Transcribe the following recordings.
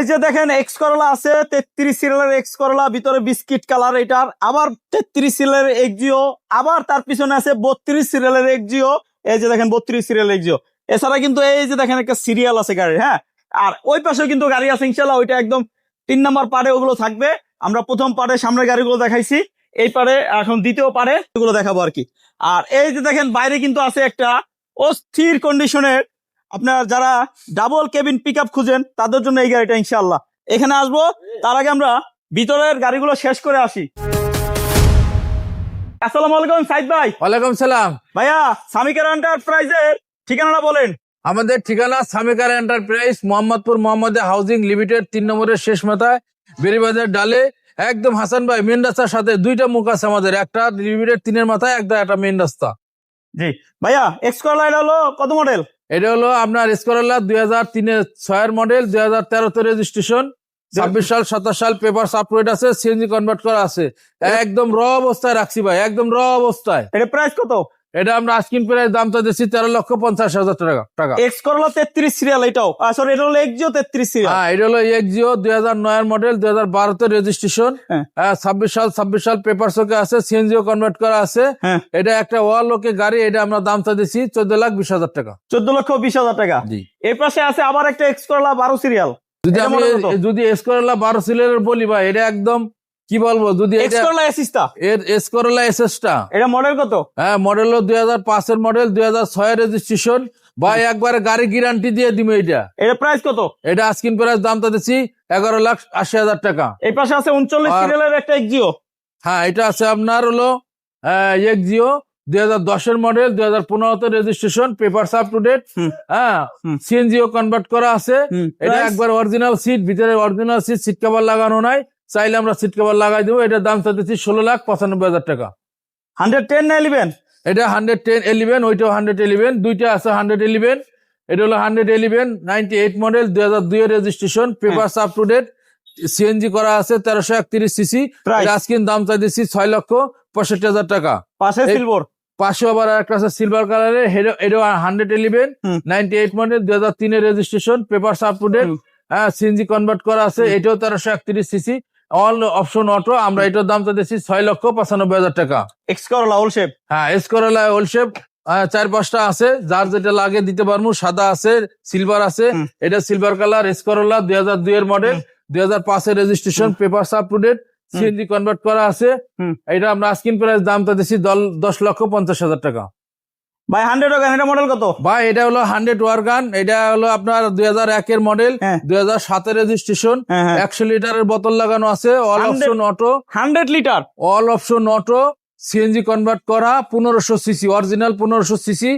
এই যে দেখেন এক্স করলা আছে, তেত্রিশ সিরিয়ালের এক্স করলা ভিতরে বিস্কিট কালার এটার, আবার তেত্রিশ সিরিয়ালের এক্সিও আবার তার পিছনে আছে বত্রিশ সিরিয়ালের এক্সিও এই যে দেখেন বত্রিশ সিরিয়াল এক্সিও এছাড়া কিন্তু এই যে দেখেন একটা সিরিয়াল আছে গাড়ির হ্যাঁ? আর ওই পাশেও কিন্তু গাড়ি আছে ইনশাল্লাহ ওইটা একদম তিন নম্বর পারে ওগুলো থাকবে। আমরা প্রথম পারে সামনের গাড়িগুলো দেখাইছি, এই পারে এখন দ্বিতীয় পারে ওগুলো দেখাবো আর কি। আর এই যে দেখেন বাইরে কিন্তু আছে একটা অস্থির কন্ডিশনের আপনার যারা ডাবল কেবিন পিক আপ খুঁজেন তাদের জন্য এই গাড়িটা ইনশাল্লাহ এখানে আসব তার আগে আমরা ভিতরের গাড়িগুলো শেষ করে আসি। আসসালামু আলাইকুম সাইদ ভাই। ওয়ালাইকুম সালাম। ভাইয়া সামিকার এন্টারপ্রাইজের ঠিকানাটা বলেন। আমাদের ঠিকানা সামিকার enterprise Mohammadpur Mohammad housing limited তিন নম্বরের শেষ মাথায় বেরিবাজার ডালে। একদম হাসান ভাই মেন রাস্তার সাথে দুইটা মুখ আছে আমাদের একটা লিমিটেড তিনের মাথায় একটা একটা মেন রাস্তা। জি। ভাইয়া এক্স করলা এটা হলো কত মডেল এটা হলো আপনার স্কোরলা দুই হাজার তিনে ছয়ের মডেল দুই হাজার তেরোতে রেজিস্ট্রেশন ছাব্বিশ সাল সাতাশ সাল পেপার সাপোর্ট আছে সিএনজি কনভার্ট করা আছে। একদম র অবস্থায় রাখছি ভাই একদম র অবস্থায়। এটা প্রাইস কত? এটা আমরা আস্কিন প্রাইস দামটা দিচ্ছি তেরো লক্ষ পঞ্চাশ হাজার টাকা টাকা। এক্স করলা তেত্রিশ সিরিয়াল এটাও। সরি এটা হলো এক্সিও তেত্রিশ সিরিয়াল হ্যাঁ এটা হলো এক্সিও দুই হাজার নয়ের মডেল দুই হাজার বারোতে রেজিস্ট্রেশন হ্যাঁ। ছাব্বিশ সাল ছাব্বিশ সাল পেপার সোকে আছে সিএনজিও কনভার্ট করা আছে। হ্যাঁ। এটা একটা ওয়াল লোকে গাড়ি এটা আমরা দামটা দিচ্ছি চোদ্দ লাখ বিশ হাজার টাকা। চোদ্দ লক্ষ বিশ হাজার টাকা। জি। এর পাশে আছে আবার একটা এক্স করলা বারো সিরিয়াল যদি আমি? যদি এসকরলা বারো সিলের বলি ভাই এটা একদম কি বলব? যদি এক্স এটা এর এসকরলা এসএসটা এটা মডেল কত? হ্যাঁ মডেল হলো দুই হাজার পাঁচের মডেল দুই হাজার ছয়ের রেজিস্ট্রেশন ভাই একবার গাড়ি গ্যারান্টি দিয়ে দিবে এটা এটা প্রাইস কত? এটা আস্কিন প্রাইস দামটা দিচ্ছি এগারো লাখ আশি হাজার টাকা। এই পাশে আছে উনচল্লিশ আর- সিরিয়ালের একটা এক্সিও হ্যাঁ এটা আছে আপনার হলো এক্সিও দুই হাজার দশের মডেল দুই হাজার পনেরোতে registration paper up to date হ্যাঁ। সিএনজিও কনভার্ট করা আছে। এটা একবার অরিজিনাল সিট ভিতরে অরিজিনাল সিট সিট কভার লাগানো নাই। চাইলে আমরা সিট কভার লাগাই দেবো। এটার দাম চাইতেছি ষোলো লাখ পঁচানব্বই হাজার টাকা। হান্ড্রেড টেন না ইলেভেন এটা হান্ড্রেড টেন এলিভেন ওইটাও হান্ড্রেড এলিভেন দুইটা আছে হান্ড্রেড এলিভেন এটা হলো hundred eleven ninety eight model দুই হাজার দুই এর registration paper up to date CNG করা আছে তেরোশো একত্রিশ সিসি আজকের দাম চাইতেছি ছয় লক্ষ পঁয়ষট্টি হাজার টাকা। পাশে সিলভার পাশে আবার একটা আছে সিলভার কালারের এটা hundred eleven. Ninety eight model দুই হাজার তিনের registration paper up to date হ্যাঁ সিএনজি কনভার্ট করা আছে এটাও তেরোশো একত্রিশ সিসি অল অপশন অটো আমরা এটার দাম চাইতেছি ছয় লক্ষ পঁচানব্বই হাজার টাকা। এক্স করলা হোল শেপ হ্যাঁ এস করলা ওলশেপ চার পাঁচটা আছে যার যেটা লাগে দিতে পারব সাদা আছে সিলভার আছে এটা সিলভার কালার এস করলা দুই হাজার দুই এর মডেল দুই হাজার পাঁচের registration paper up to date CNG convert করা আছে। এটা আমরা আস্কিন প্রাইস দামটা দিচ্ছি দশ লক্ষ পঞ্চাশ হাজার টাকা। ভাই হান্ড্রেড ওগান এটা মডেল কত? ভাই এটা হলো হান্ড্রেড ওয়ারগান এটা হলো আপনার দুই হাজার একের মডেল হ্যাঁ। দুই হাজার সাতের রেজিস্ট্রেশন হ্যাঁ হ্যাঁ। একশো লিটারের বোতল লাগানো আছে all 100 option auto hundred litre all option auto CNG convert করা পনেরোশো সিসি অরিজিনাল পনেরোশো সিসি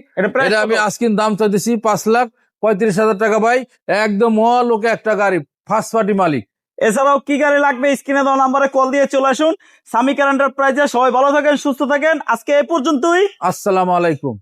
এটা আমি আজকিন দাম চাইতেছি পাঁচ লাখ পঁয়ত্রিশ হাজার টাকা ভাই। একদম অল ওকে একটা গাড়ি ফার্স্ট পার্টি মালিক। এছাড়াও কি গাড়ি লাগবে? স্ক্রিনে দেওয়া নাম্বারে কল দিয়ে চলে আসুন। সামিকার এন্টারপ্রাইজে সবাই ভালো থাকেন সুস্থ থাকেন। আজকে এ পর্যন্তই। আসসালামু আলাইকুম।